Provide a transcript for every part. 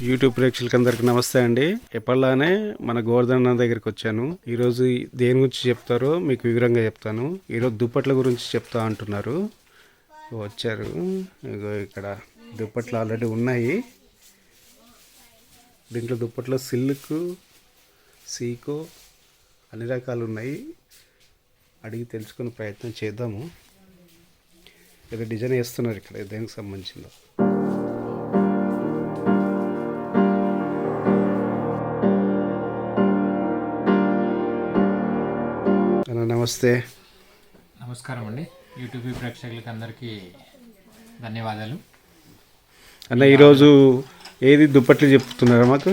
YouTube ప్రేక్షకులకి నమస్తే అండి. ఎప్పటిలానే మన గోవర్ధన దగ్గరికి వచ్చాను. ఈరోజు దేని గురించి చెప్తారో మీకు వివరంగా చెప్తాను. ఈరోజు దుప్పట్ల గురించి చెప్తా అంటున్నారు. వచ్చారు. ఇక్కడ దుప్పట్లు ఆల్రెడీ ఉన్నాయి. దీంట్లో దుప్పట్లో సిల్క్ సీకో అన్ని రకాలు ఉన్నాయి. అడిగి తెలుసుకునే ప్రయత్నం చేద్దాము. ఏదో డిజైన్ వేస్తున్నారు ఇక్కడ దేనికి సంబంధించిందో. నమస్తే. నమస్కారం అండి యూట్యూబ్ ప్రేక్షకులకి అందరికీ ధన్యవాదాలు. అన్న ఈరోజు ఏది దుప్పట్లు చెప్తున్నారా మాకు?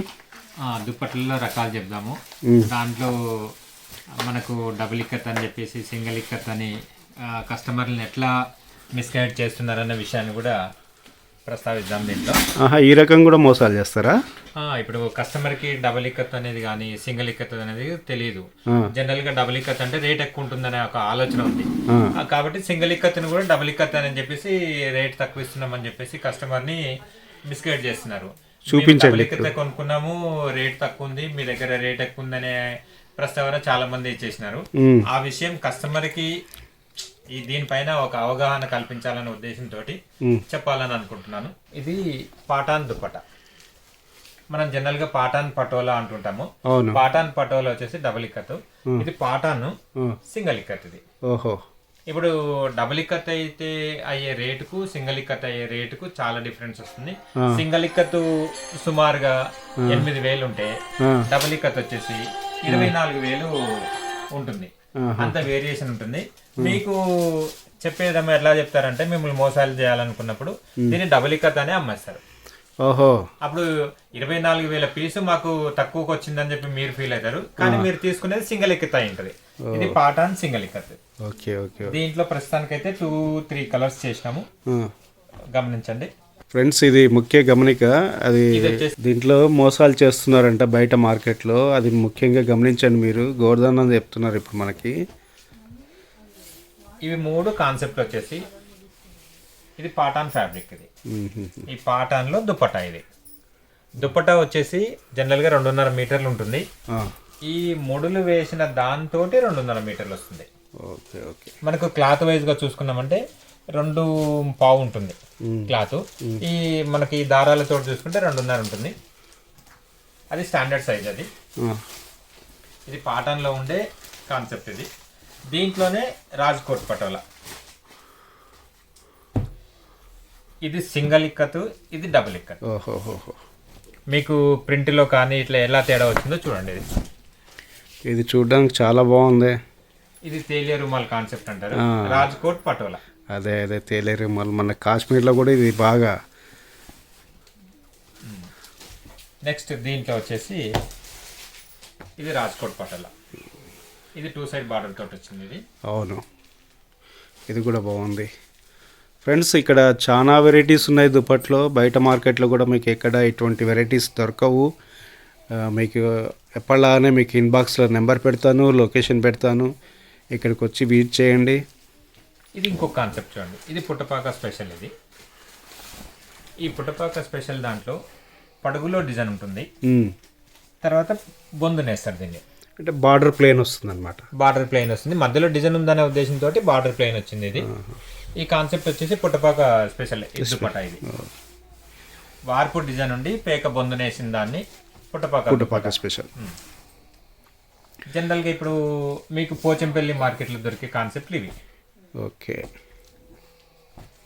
దుప్పట్లలో రకాలు చెప్దాము. దాంట్లో మనకు డబుల్ ఇక్కత్ అని చెప్పేసి సింగిల్ ఇక్కత్ అని కస్టమర్లను ఎట్లా మిస్గైడ్ చేస్తున్నారన్న విషయాన్ని కూడా ప్రస్తావిద్దాం దీంట్లో. ఆహా ఈ రకం కూడా మోసాలు చేస్తారా? ఇప్పుడు కస్టమర్కి డబుల్ ఇక్కత్ అనేది కానీ సింగిల్ ఇక్కత్ అనేది తెలియదు ఆ. జనరల్గా డబుల్ ఇక్కత్ అంటే రేట్ ఎక్కువ ఉంటుందనే ఒక ఆలోచన ఉంది. కాబట్టి సింగిల్ ఇక్కత్ని కూడా డబుల్ ఇక్కత్ అని చెప్పేసి రేట్ తక్కువ ఇస్తున్నామని చెప్పేసి కస్టమర్ని మిస్గైడ్ చేస్తున్నారు. చూపించండి. డబుల్ ఇక్కత్ కొనుక్కున్నాము రేట్ తక్కువ ఉంది మీ దగ్గర రేట్ ఎక్కువ ఉందనే ప్రస్తావన చాలా మంది ఇచ్చేసినారు ఆ విషయం కస్టమర్కి ఈ దీనిపైన ఒక అవగాహన కల్పించాలనే ఉద్దేశంతో చెప్పాలని అనుకుంటున్నాను. ఇది పాటాన్ దుప్పట. మనం జనరల్గా పాటాన్ పటోలా అంటుంటాము. పాటాన్ పటోలా వచ్చేసి డబుల్ ఇక్కత్ ఇది పాటాన్ సింగిల్ ఇక్కత్ ఇది. ఓహో. ఇప్పుడు డబుల్ ఇక్కత్ అయితే అయ్యే రేటుకు సింగిల్ ఇక్కత్ అయ్యే రేటుకు చాలా డిఫరెన్స్ వస్తుంది. సింగిల్ ఇక్కత్ సుమారుగా ఎనిమిది వేలు ఉంటే డబుల్ ఇక్కత్ వచ్చేసి ఇరవై నాలుగు వేలు ఉంటుంది. అంత వేరియేషన్ ఉంటుంది. మీకు చెప్పేదమ్మా ఎట్లా చెప్తారంటే మిమ్మల్ని మోసాలు చేయాలనుకున్నప్పుడు దీన్ని డబుల్ ఇక్కత్ అనే అమ్మేస్తారు. ఓహో. అప్పుడు ఇరవై నాలుగు వేల పీసు మాకు తక్కువకి వచ్చిందని చెప్పి మీరు ఫీల్ అవుతారు. కానీ మీరు తీసుకునేది సింగిల్ ఇక్కత్ అయి ఉంటుంది ఇది Patan single ikat okay okay. దీంట్లో ప్రస్తుతానికైతే టూ త్రీ కలర్స్ చేసినాము. గమనించండి. ఫ్రెండ్స్ ఇది ముఖ్య గమనిక. అది దీంట్లో మోసాలు చేస్తున్నారంట బయట మార్కెట్లో. అది ముఖ్యంగా గమనించండి మీరు. గోవర్ధన్ చెప్తున్నారు ఇప్పుడు మనకి. ఇవి మూడు కాన్సెప్ట్ వచ్చేసి ఇది పాటాన్ ఫ్యాబ్రిక్ ఇది. ఈ పాటాన్లో దుపట్టా ఇది. దుపట్టా వచ్చేసి జనరల్గా రెండున్నర మీటర్లు ఉంటుంది. ఈ ముడులు వేసిన దాంతోటి రెండున్నర మీటర్లు వస్తుంది. Okay okay. మనకు క్లాత్ వైజ్గా చూసుకున్నామంటే రెండు పావు ఉంటుంది క్లాత్. ఈ మనకి దారాలతో చూసుకుంటే రెండున్నర ఉంటుంది. అది స్టాండర్డ్ సైజ్ అది. ఇది పాటన్లో ఉండే కాన్సెప్ట్ ఇది. దీంట్లోనే రాజ్కోట్ పటోలా. ఇది సింగల్ ఇక్కత్ ఇది డబుల్ ఇక్కత్. మీకు ప్రింట్లో కానీ ఇట్లా ఎలా తేడా వచ్చిందో చూడండి ఇది. ఇది చూడడానికి చాలా బాగుంది. ఇది తేలియ రుమాల్ కాన్సెప్ట్ అంటారు. రాజ్కోట్ పటోలా. అదే అదే తేలేరు మళ్ళీ మన కాశ్మీర్లో కూడా ఇది బాగా. నెక్స్ట్ దీంట్లో వచ్చేసి ఇది రాజ్కోట్ పటోలా. ఇది టూ సైడ్ బార్డర్ తోటి వచ్చింది ఇది. అవును. ఇది కూడా బాగుంది. ఫ్రెండ్స్ ఇక్కడ చాలా వెరైటీస్ ఉన్నాయి దుప్పట్లో. బయట మార్కెట్లో కూడా మీకు ఎక్కడ ఇటువంటి వెరైటీస్ దొరకవు. మీకు ఎప్పటిలాగానే మీకు ఇన్బాక్స్లో నెంబర్ పెడతాను లొకేషన్ పెడతాను. ఇక్కడికి వచ్చి విజిట్ చేయండి. ఇది ఇంకొక కాన్సెప్ట్ చూడండి. ఇది పుట్టపాక స్పెషల్ ఇది. ఈ పుట్టపాక స్పెషల్ దాంట్లో పడుగులో డిజైన్ ఉంటుంది. తర్వాత బొందునేస్తారు దీన్ని. అంటే బార్డర్ ప్లేన్ వస్తుంది అనమాట బార్డర్ ప్లెయిన్ వస్తుంది. మధ్యలో డిజైన్ ఉందనే ఉద్దేశంతో బార్డర్ ప్లెయిన్ వచ్చింది ఇది. ఈ కాన్సెప్ట్ వచ్చేసి పుట్టపాక స్పెషల్ ఇద్దుపట ఇది. వార్పు డిజైన్ ఉండి పేక బొందునేసిన దాన్ని పుట్టపాక పుట్టపాక స్పెషల్. జనరల్గా ఇప్పుడు మీకు పోచంపల్లి మార్కెట్లో దొరికే కాన్సెప్ట్లు ఇవి. ఓకే.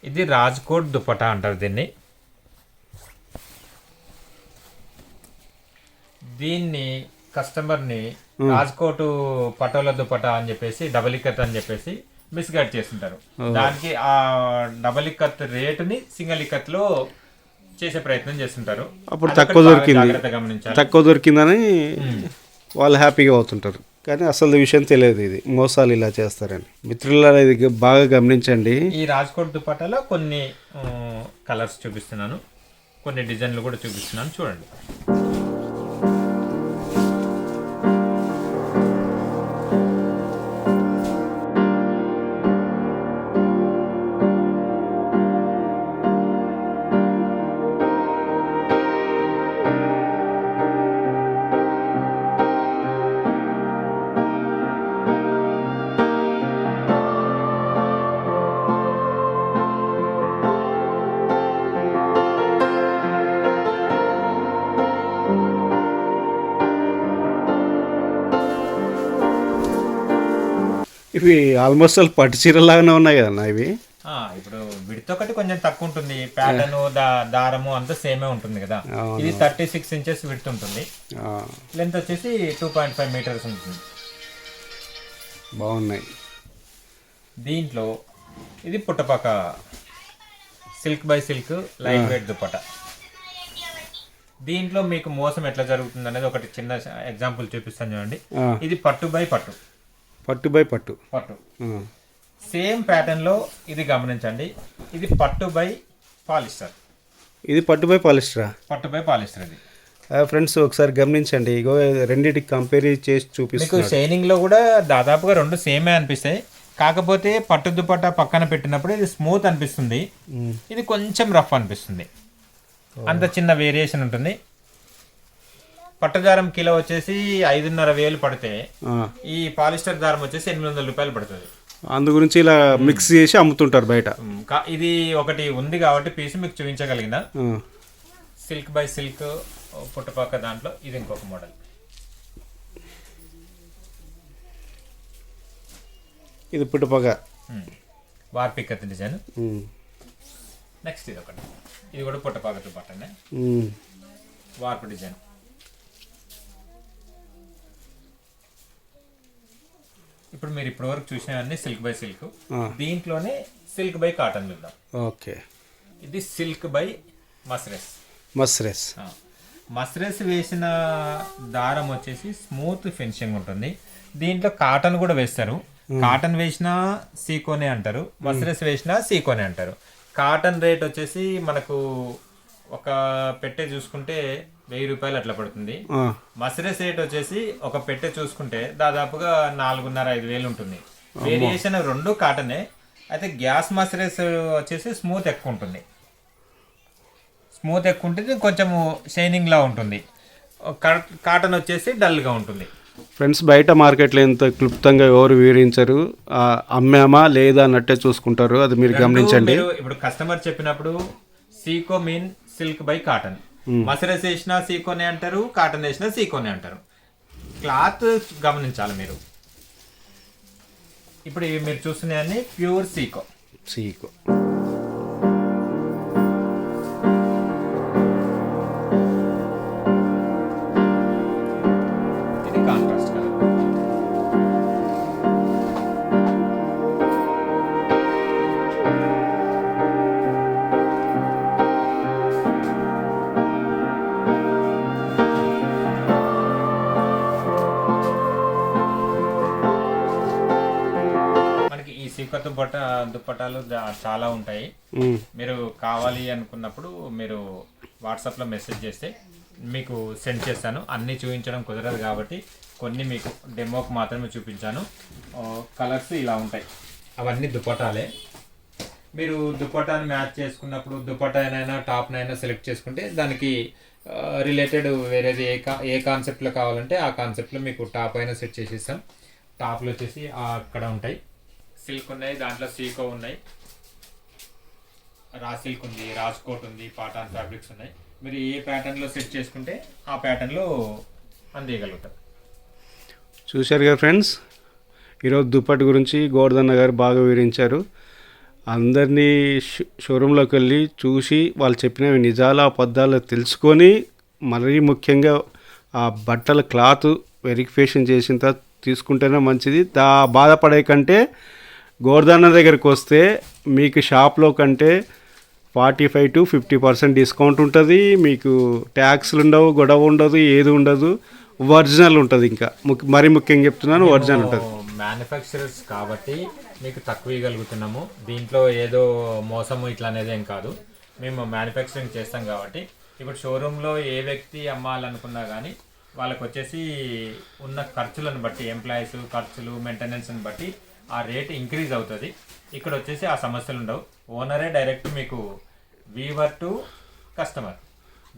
ఇది రాజ్కోట్ దుపటా అంటారు దీన్ని. దీన్ని కస్టమర్ని రాజ్కోట్ పటోల దుపటా అని చెప్పేసి డబల్ అని చెప్పేసి మిస్గైడ్ చేస్తుంటారు. దానికి ఆ డబల్ ఇక్కత్ రేటుని సింగిల్ ఇక్కత్లో చేసే ప్రయత్నం చేస్తుంటారు. అప్పుడు తక్కువ దొరికింది. తక్కువ దొరికిందని వాళ్ళు హ్యాపీగా అవుతుంటారు. కానీ అసలు విషయం తెలియదు ఇది. మోసాలు ఇలా చేస్తారని. మిత్రుల ఇది బాగా గమనించండి. ఈ రాజ్కోట్ దుపట్టాలో కొన్ని కలర్స్ చూపిస్తున్నాను. కొన్ని డిజైన్లు కూడా చూపిస్తున్నాను. చూడండి. ఇవి ఆల్మోస్ట్ ఆల్ పట్టు చీరలాగానే ఉన్నాయి కదన్నా ఇవి? ఇప్పుడు విడత ఒకటి కొంచెం తక్కువ ఉంటుంది ప్యాటర్న్ దారము అంతా సేమే ఉంటుంది కదా. ఇది థర్టీ సిక్స్ ఇంచెస్ విడత ఉంటుంది. లెంత్ వచ్చేసి టూ పాయింట్ ఫైవ్ మీటర్స్ ఉంటుంది. బాగున్నాయి. దీంట్లో ఇది Puttapaka silk by silk light weight dupatta. దీంట్లో మీకు మోసం ఎట్లా జరుగుతుంది అనేది ఒకటి చిన్న ఎగ్జాంపుల్ చూపిస్తాను చూడండి. ఇది పట్టు బై పట్టు. పట్టు బై పట్టు. పట్టు. సేమ్ ప్యాటర్న్లో ఇది గమనించండి. ఇది పట్టు బై పాలిస్టర్. ఇది పట్టు బై పాలిస్టరా? పట్టు బై పాలిస్టర్ ఇది. ఫ్రెండ్స్ ఒకసారి గమనించండి. ఇగో రెండింటికి కంపేర్ చేసి మీకు చూపిస్తున్నాడు. షైనింగ్లో కూడా దాదాపుగా రెండు సేమే అనిపిస్తాయి. కాకపోతే పట్టు దుపట్ట పక్కన పెట్టినప్పుడు ఇది స్మూత్ అనిపిస్తుంది. ఇది కొంచెం రఫ్ అనిపిస్తుంది. అంత చిన్న వేరియేషన్ ఉంటుంది. పట్టుదారం కిలో వచ్చేసి ఐదున్నర వేలు పడితే ఈ పాలిస్టర్ దారం వచ్చేసి ఎనిమిది వందల రూపాయలు పడుతుంది. అందు గురించి ఇలా మిక్స్ చేసి అమ్ముతుంటారు బయట. ఇది ఒకటి ఉంది కాబట్టి పీస్ మీకు చూపించగలిగిన. సిల్క్ బై సిల్క్ పుట్టపక్క దాంట్లో ఇది ఇంకొక మోడల్ ఇది పుట్టుపగ వార్పికత్ డిజైన్ నెక్స్ట్ ఇది ఒకటి. ఇది కూడా పుట్టపక్క దుపట్టనే. ఉమ్, వార్పు డిజైన్ ఇప్పుడు మీరు ఇప్పటి వరకు చూసినవన్నీ సిల్క్ బై సిల్క్. దీంట్లోనే సిల్క్ బై కాటన్ చూద్దాం. ఓకే. ఇది సిల్క్ బై మస్రెస్. మస్రెస్. మస్రెస్ వేసిన దారం వచ్చేసి స్మూత్ ఫినిషింగ్ ఉంటుంది. దీంట్లో కాటన్ కూడా వేస్తారు. కాటన్ వేసినా సీకోనే అంటారు. మస్రెస్ వేసినా సీకోనే అంటారు. కాటన్ రేట్ వచ్చేసి మనకు ఒక పెట్టె చూసుకుంటే వెయ్యి రూపాయలు అట్లా పడుతుంది. ఆ, మస్రెస్ రేట్ వచ్చేసి ఒక పెట్టె చూసుకుంటే దాదాపుగా నాలుగున్నర ఐదు వేలు ఉంటుంది. వేరియేషన్ రెండు కాటనే అయితే గ్యాస్ మస్రెస్ వచ్చేసి స్మూత్ ఎక్కువ ఉంటుంది. స్మూత్ ఎక్కువ ఉంటుంది కొంచెం షైనింగ్ లా ఉంటుంది. కాటన్ వచ్చేసి డల్గా ఉంటుంది. ఫ్రెండ్స్ బయట మార్కెట్లో ఎంత క్లుప్తంగా ఎవరు వివరించరు. అమ్మామా లేదా అన్నట్టే చూసుకుంటారు. అది మీరు గమనించండి. ఇప్పుడు కస్టమర్ చెప్పినప్పుడు సీకో మీన్ సిల్క్ బై కాటన్. మసరస్ వేసినా సీకోనే అంటారు కాటన్ వేసినా సీకోనే అంటారు. క్లాత్ గమనించాలి మీరు. ఇప్పుడు మీరు చూస్తున్నాయన్ని ప్యూర్ సీకో. సీకో. దుప్పట దుప్పటాలు చాలా ఉంటాయి. మీరు కావాలి అనుకున్నప్పుడు మీరు వాట్సాప్లో మెసేజ్ చేస్తే మీకు సెండ్ చేస్తాను. అన్నీ చూపించడం కుదరదు కాబట్టి కొన్ని మీకు డెమోకి మాత్రమే చూపించాను. కలర్స్ ఇలా ఉంటాయి. అవన్నీ దుపటాలే మీరు దుపటాని మ్యాచ్ చేసుకున్నప్పుడు దుపటానైనా టాప్నైనా సెలెక్ట్ చేసుకుంటే దానికి రిలేటెడ్ వేరేది ఏ కా ఏ కాన్సెప్ట్లో కావాలంటే ఆ కాన్సెప్ట్లో మీకు టాప్ అయినా సెట్ చేసి ఇస్తాం టాప్లు వచ్చేసి అక్కడ ఉంటాయి. సిల్క్ ఉన్నాయి దాంట్లో సీకో ఉన్నాయి. రా సిల్క్ ఉంది రాజ్ కోట్ ఉంది పాటాన్ ఫ్యాబ్రిక్స్ ఉన్నాయి. మీరు ఏ ప్యాటర్న్లో సెట్ చేసుకుంటే ఆ ప్యాటర్న్లో అందేయగలుగుతారు. చూశారు కదా ఫ్రెండ్స్ ఈరోజు దుప్పటి గురించి గోవర్ధన్న గారు బాగా వివరించారు. అందరినీ షో షోరూంలోకి వెళ్ళి చూసి వాళ్ళు చెప్పినవి నిజాలు అబద్ధాలు తెలుసుకొని మరీ ముఖ్యంగా ఆ బట్టల క్లాత్ వెరిఫికేషన్ చేసిన తర్వాత తీసుకుంటేనే మంచిది. దా బాధపడే కంటే గోవర్ధన్న దగ్గరికి వస్తే మీకు షాప్లో కంటే forty five to fifty percent discount ఉంటుంది మీకు ట్యాక్స్లు ఉండవు గొడవ ఉండదు ఏది ఉండదు ఒరిజినల్ ఉంటుంది ఇంకా. మరీ ముఖ్యంగా చెప్తున్నాను ఒరిజినల్ ఉంటుంది. మ్యానుఫ్యాక్చరర్స్ కాబట్టి మీకు తక్కువ ఇవ్వగలుగుతున్నాము. దీంట్లో ఏదో మోసము ఇట్లా అనేది ఏం కాదు. మేము మ్యానుఫ్యాక్చరింగ్ చేస్తాం కాబట్టి. ఇప్పుడు షోరూంలో ఏ వ్యక్తి అమ్మాలనుకున్నా కానీ వాళ్ళకి వచ్చేసి ఉన్న ఖర్చులను బట్టి ఎంప్లాయీస్ ఖర్చులు మెయింటెనెన్స్ని బట్టి ఆ రేట్ ఇంక్రీజ్ అవుతుంది. ఇక్కడ వచ్చేసి ఆ సమస్యలు ఉండవు. ఓనరే డైరెక్ట్ మీకు వీవర్ టు కస్టమర్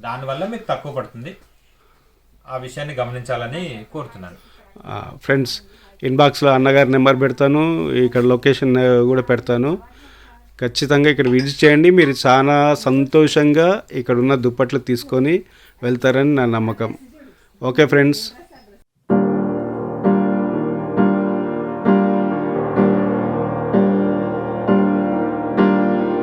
దానివల్ల మీకు తక్కువ పడుతుంది. ఆ విషయాన్ని గమనించాలని కోరుతున్నాను. ఫ్రెండ్స్ ఇన్బాక్స్లో అన్నగారి నెంబర్ పెడతాను. ఇక్కడ లొకేషన్ కూడా పెడతాను. ఖచ్చితంగా ఇక్కడ విజిట్ చేయండి. మీరు చాలా సంతోషంగా ఇక్కడ ఉన్న దుప్పట్లు తీసుకొని వెళ్తారని నా నమ్మకం. Okay friends